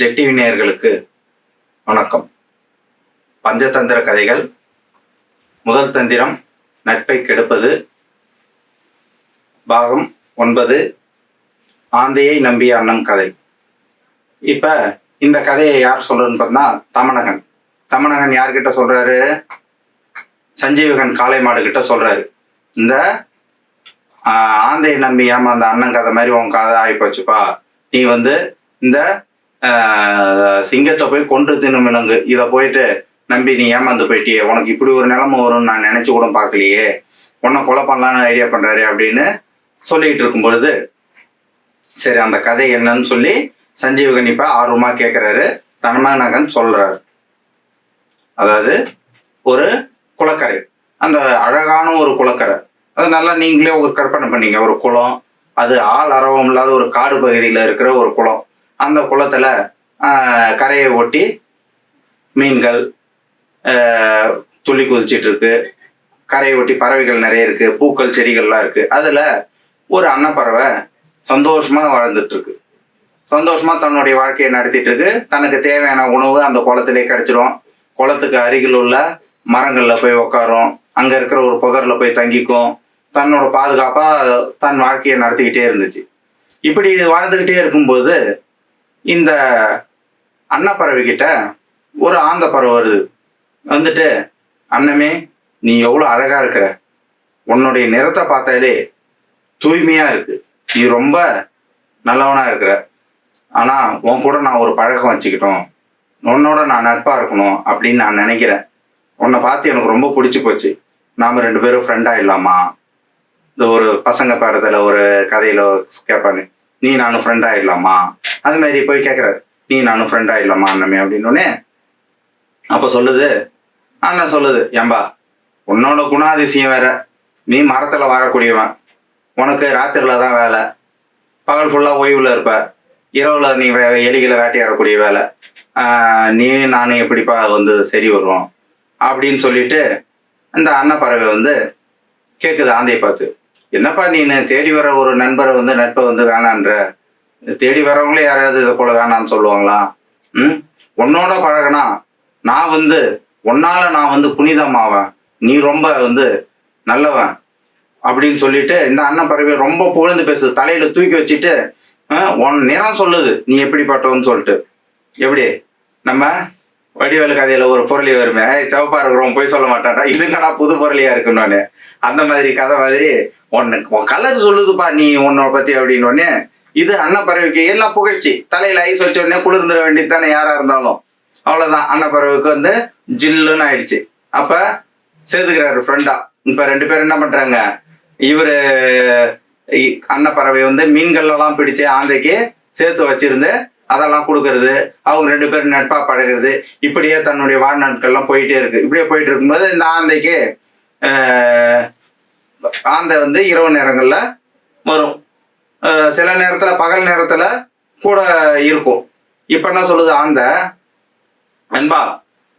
ஜெட்டி விநேயர்களுக்கு வணக்கம். பஞ்சதந்திர கதைகள். முதல் தந்திரம் நட்பை கெடுப்பது. பாகம் ஒன்பது ஆந்தையை நம்பிய அண்ணன் கதை. இப்போ இந்த கதையை யார் சொல்றதுன்னு பார்த்தா தமனகன். தமனகன் யார்கிட்ட சொல்றாரு? சஞ்சீவகன் காளை மாடு கிட்ட சொல்றாரு. இந்த ஆந்தையை நம்பி ஏமாந்த அண்ணன் கதை மாதிரி உன் கதை ஆகிப்போச்சுப்பா நீ வந்து இந்த சிங்கத்தை போய் கொன்று தின்னும் விலங்கு. இதை போயிட்டு நம்பி நீ ஏமாந்து போயிட்டியே. உனக்கு இப்படி ஒரு நிலைமை வரும்னு நான் நினைச்சு கூட பார்க்கலையே. உன்னை கொலை பண்ணலான்னு ஐடியா பண்ணுறாரு அப்படின்னு சொல்லிட்டு இருக்கும் பொழுது சரி அந்த கதை என்னன்னு சொல்லி சஞ்சீவ் கண்டிப்பா ஆர்வமாக கேட்குறாரு தன்மனகன் சொல்றாரு. அதாவது ஒரு குளக்கரை. அந்த அழகான ஒரு குளக்கரை. அது நல்லா நீங்களே ஒரு கற்பனை பண்ணீங்க. ஒரு குளம். அது ஆள் அரவம் இல்லாத ஒரு காடு பகுதியில் இருக்கிற ஒரு குளம். அந்த குளத்துல கரையை ஒட்டி மீன்கள் துள்ளி குதிச்சிட்டு இருக்கு கரையை ஒட்டி பறவைகள் நிறைய இருக்கு பூக்கள் செடிகள்லாம் இருக்கு. அதுல ஒரு அன்னப்பறவை சந்தோஷமா வாழ்ந்துட்டு இருக்கு சந்தோஷமா தன்னுடைய வாழ்க்கையை நடத்திட்டு இருக்கு தனக்கு தேவையான உணவு அந்த குளத்திலே கிடைச்சிரும். குளத்துக்கு அருகில் உள்ள மரங்கள்ல போய் உட்காரும் அங்க இருக்கிற ஒரு புதர்ல போய் தங்கிக்கும். தன்னோட பாதுகாப்பா தன் வாழ்க்கையை நடத்திக்கிட்டே இருந்துச்சு. இப்படி வாழ்ந்துக்கிட்டே இருக்கும்போது இந்த அன்னப்பறவை கிட்ட ஒரு ஆந்த பறவை வருது. வந்துட்டு அண்ணமே நீ எவ்வளோ அழகாக இருக்கிற. உன்னுடைய நிறத்தை பார்த்தாலே தூய்மையாக இருக்கு. நீ ரொம்ப நல்லவனாக இருக்கிற. ஆனால் உன் கூட நான் ஒரு பழக்கம் வச்சுக்கிட்டோம். உன்னோட நான் நட்பாக இருக்கணும் அப்படின்னு நான் நினைக்கிறேன். உன்னை பார்த்து எனக்கு ரொம்ப பிடிச்சி போச்சு. நாம் ரெண்டு பேரும் ஃப்ரெண்டாக இல்லாமா? இந்த ஒரு பசங்க படத்தில் ஒரு கதையில் கேட்பானு நீ நானும் ஃப்ரெண்ட் ஆயிடலாமா? அது மாதிரி போய் கேட்குறாரு நீ நானும் ஃப்ரெண்ட் ஆயிடலாமா அண்ணமே அப்படின்னோடனே அப்போ சொல்லுது அண்ணன் சொல்லுது ஏம்பா உன்னோட குணாதிசயம் வேற. நீ மரத்தில் வாழக்கூடியவன். உனக்கு ராத்திரில தான் வேலை. பகல் ஃபுல்லாக ஓய்வில் இருப்ப. இரவில் நீ வே எலிகளை வேட்டையாடக்கூடிய வேலை. நீ நானும் எப்படிப்பா வந்து சரி வருவோம்? அப்படின்னு சொல்லிட்டு இந்த அன்னப்பறவை வந்து கேட்குது ஆந்தையை பார்த்து. என்னப்பா நீ தேடி வர ஒரு நண்பரை வந்து நட்பை வந்து வேணான்ற? தேடி வரவங்களே யாராவது இதை போல வேணான்னு சொல்லுவாங்களா? ம்? உன்னோட பழகினா நான் வந்து உன்னால நான் வந்து புனிதமாவேன். நீ ரொம்ப வந்து நல்லவன் அப்படின்னு சொல்லிட்டு இந்த அண்ணன் பறவை ரொம்ப புகழ்ந்து பேசுது. தலையில தூக்கி வச்சுட்டு உன் நிறம் சொல்லுது. நீ எப்படிப்பட்டவன்னு சொல்லிட்டு. எப்படி? நம்ம வடிவேலு கதையில ஒரு பொருளி வருமே. சிவப்பா இருக்கிறோம் போய் சொல்ல மாட்டாடா இது என்னடா புது பொருளியா இருக்கு நானு அந்த மாதிரி கதை மாதிரி உன்னுக்கு உன் கலர் சொல்லுதுப்பா நீ உன்னோட பத்தி அப்படின்னு இது அன்னப்பறவைக்கு எல்லாம் புகழ்ச்சி. தலையில ஐஸ் வச்ச உடனே குளிர்ந்துட வேண்டியது தானே யாரா இருந்தாலும். அவ்வளவுதான். அன்னப்பறவைக்கு வந்து ஜில்லுன்னு ஆயிடுச்சு. அப்ப சேர்த்துக்கிறாரு ஃப்ரெண்டா இப்ப ரெண்டு பேரும் என்ன பண்றாங்க? இவரு இ- அன்னப்பறவை வந்து மீன்கள் எல்லாம் பிடிச்சு ஆந்தைக்கு சேர்த்து வச்சிருந்து அதெல்லாம் கொடுக்கறது அவங்க ரெண்டு பேரும் நட்பா பழகிறது இப்படியே தன்னுடைய வாழ்நாட்கள்லாம் போயிட்டே இருக்கு. இப்படியே போயிட்டு இருக்கும்போது இந்த ஆந்தைக்கு ஆந்தை வந்து இரவு நேரங்கள்ல வரும். சில நேரத்துல பகல் நேரத்துல கூட இருக்கும். இப்ப என்ன சொல்லுது ஆந்தை? அன்பா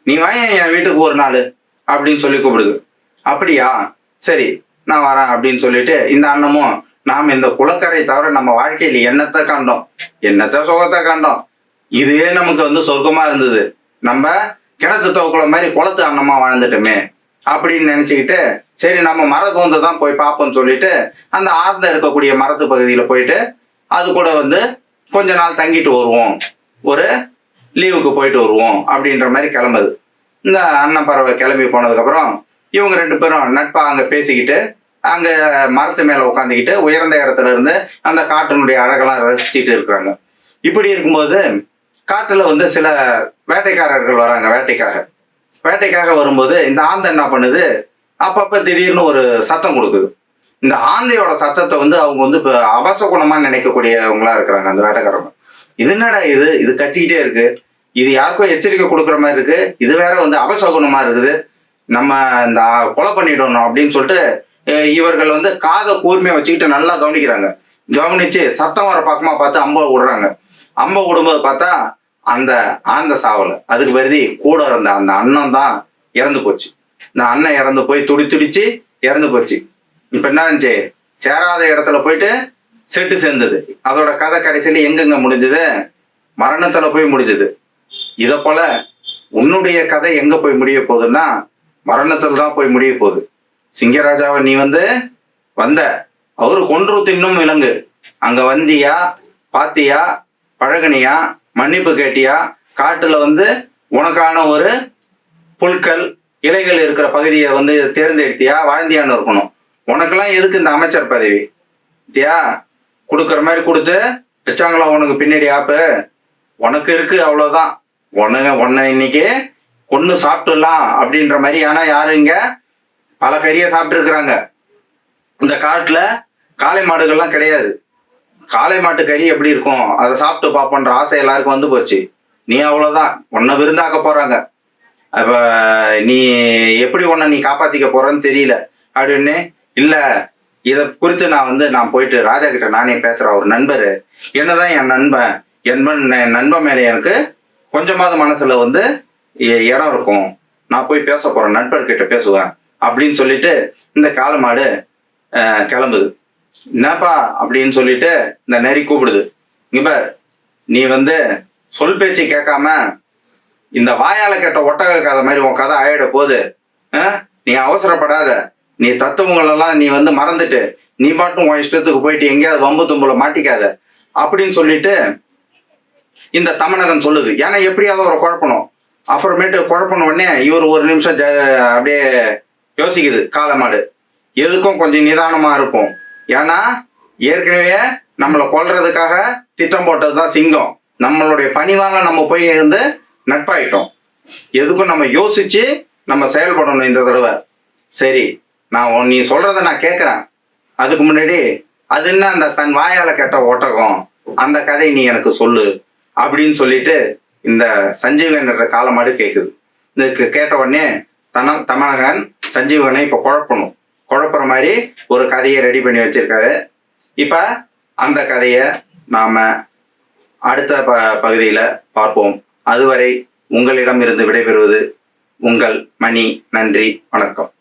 நீ வாங்க என் வீட்டுக்கு ஒரு நாள் அப்படின்னு சொல்லி கூப்பிடுது. அப்படியா? சரி நான் வரேன் அப்படின்னு சொல்லிட்டு இந்த அண்ணமும் நாம் இந்த குளக்கரை தவிர நம்ம வாழ்க்கையில் என்னத்தை கண்டோம்? என்னத்த சுகத்தை கண்டோம்? இதுவே நமக்கு வந்து சொர்க்கமா இருந்தது. நம்ம கிணத்து தோக்குல மாதிரி குளத்து அண்ணமா வாழ்ந்துட்டோமே அப்படின்னு நினச்சிக்கிட்டு சரி நம்ம மரத்து வந்து தான் போய் பார்ப்போம்னு சொல்லிட்டு அந்த ஆர்ந்த இருக்கக்கூடிய மரத்து பகுதியில் போயிட்டு அது கூட வந்து கொஞ்ச நாள் தங்கிட்டு வருவோம். ஒரு லீவுக்கு போயிட்டு வருவோம் அப்படின்ற மாதிரி கிளம்புது. இந்த அண்ணன் பறவை கிளம்பி போனதுக்கப்புறம் இவங்க ரெண்டு பேரும் நட்பாக அங்கே பேசிக்கிட்டு அங்கே மரத்து மேலே உட்காந்துக்கிட்டு உயர்ந்த இடத்துல இருந்து அந்த காட்டினுடைய அழகெல்லாம் ரசிச்சுட்டு இருக்கிறாங்க இப்படி இருக்கும்போது காட்டில் வந்து சில வேட்டைக்காரர்கள் வராங்க வேட்டைக்காக. வேட்டைக்காக வரும்போது இந்த ஆந்தை என்ன பண்ணுது? அப்பப்போ திடீர்னு ஒரு சத்தம் கொடுக்குது. இந்த ஆந்தையோட சத்தத்தை வந்து அவங்க வந்து இப்போ அபசகுணமாக நினைக்கக்கூடியவங்களா இருக்கிறாங்க அந்த வேட்டைக்காரங்க. இது என்னடா இது? இது கத்திக்கிட்டே இருக்கு. இது யாருக்கும் எச்சரிக்கை கொடுக்குற மாதிரி இருக்கு. இது வேற வந்து அபசகுணமா இருக்குது. நம்ம இந்த கொலை பண்ணிடணும் அப்படின்னு சொல்லிட்டு இவர்கள் வந்து காதை கூர்மையாக வச்சுக்கிட்டு நல்லா கவனிக்கிறாங்க. கவனிச்சு சத்தம் வர பக்கமாக பார்த்து அம்பை விடுறாங்க அம்பை விடும்போது பார்த்தா அந்த ஆந்த சாவலை அதுக்கு பிறகு கூட இருந்த அந்த அண்ணன் தான் இறந்து போச்சு. இந்த அண்ணன் இறந்து போய் துடி துடிச்சு இறந்து போச்சு. இப்போ என்ன இருந்துச்சு சேராத இடத்துல போயிட்டு செட்டு சேர்ந்தது. அதோட கதை கடைசியில எங்கெங்க முடிஞ்சது? மரணத்தில் போய் முடிஞ்சது. இதை போல உன்னுடைய கதை எங்கே போய் முடிய போகுதுன்னா மரணத்தில் தான் போய் முடிய போகுது. சிங்கராஜாவை நீ வந்து வந்த. அவரு கொன்று தின்னும் விலங்கு. அங்க வந்தியா பாத்தியா பழகுனியா மன்னிப்பு கேட்டியா? காட்டுல வந்து உனக்கான ஒரு புல்கள் இலைகள் இருக்கிற பகுதியை வந்து தேர்ந்தெடுத்தியா? வாழ்ந்தியான்னு இருக்கணும். உனக்கெல்லாம் எதுக்கு இந்த அமைச்சர் பதவி? தியா கொடுக்குற மாதிரி கொடுத்து வச்சாங்களா உனக்கு பின்னாடி ஆப்பு? உனக்கு இருக்கு அவ்வளோதான் உனக்கு உன்னை இன்னைக்கு கொன்று சாப்பிட்டுடலாம் அப்படின்ற மாதிரி. ஆனால் யாரும் இங்கே? பல கறியை சாப்பிட்ருக்குறாங்க இந்த காட்டில் காளை மாடுகள்லாம் கிடையாது. காளை மாட்டு கறி எப்படி இருக்கும்? அதை சாப்பிட்டு பார்ப்போன்ற ஆசை எல்லாருக்கும் வந்து போச்சு. நீ அவ்வளோதான் உன்னை விருந்தாக்க போகிறாங்க அப்போ நீ எப்படி உன்னை நீ காப்பாற்றிக்க போகிறன்னு தெரியல. அப்படின்னு இல்லை இதை குறித்து நான் வந்து நான் போயிட்டு ராஜா கிட்ட நானே பேசுகிறேன் ஒரு நண்பர். என்னதான் என் நண்பன் என்பன் என் நண்பன் மேலே எனக்கு கொஞ்சமாவது மனசில் வந்து இடம் இருக்கும். நான் போய் பேச போகிறேன் நண்பர்கிட்ட பேசுவேன். அப்படின்னு சொல்லிட்டு இந்த காளை மாடு கிளம்புது. என்னப்பா அப்படின்னு சொல்லிட்டு இந்த நரி கூப்பிடுது. இங்க பார் நீ வந்து சொல் பேச்சு கேட்காம இந்த வாயால கேட்ட ஒட்டக கதை மாதிரி உன் கதை ஆயிட போகுது. நீ அவசரப்படாத. நீ தத்துவங்களெல்லாம் நீ வந்து மறந்துட்டு நீ பாட்டும் உன் இஷ்டத்துக்கு போயிட்டு எங்கேயாவது வம்பு தும்புல மாட்டிக்காத. அப்படின்னு சொல்லிட்டு இந்த தமனகன் சொல்லுது. ஏன்னா எப்படியாவது ஒரு குழப்பணும். அப்புறமேட்டு குழப்பன உடனே இவர் ஒரு நிமிஷம் ஜ அப்படியே யோசிக்குது காளமாடு எதுக்கும் கொஞ்சம் நிதானமாக இருப்போம். ஏன்னா ஏற்கனவே நம்மளை கொல்றதுக்காக திட்டம் போட்டது தான் சிங்கம். நம்மளுடைய பணிவால நம்ம போய் இருந்து நட்பாயிட்டோம். எதுக்கும் நம்ம யோசிச்சு நம்ம செயல்படணும் இந்த தடவை. சரி நான் உன் நீ சொல்றத நான் கேட்குறேன் அதுக்கு முன்னாடி அது என்ன அந்த தன் வாயால கேட்ட ஒட்டகம்? அந்த கதை நீ எனக்கு சொல்லு. அப்படின்னு சொல்லிட்டு இந்த சஞ்சீவன் காலமாடு கேட்குது இதுக்கு கேட்ட உடனே தன தமிழகன் சஞ்சீவனை இப்போ குழப்பணும். குழப்புற மாதிரி ஒரு கதையை ரெடி பண்ணி வச்சிருக்காரு. இப்போ அந்த கதையை நாம அடுத்த ப பகுதியில் பார்ப்போம். அதுவரை உங்களிடம் இருந்து விடைபெறுவது உங்கள் மணி. நன்றி. வணக்கம்.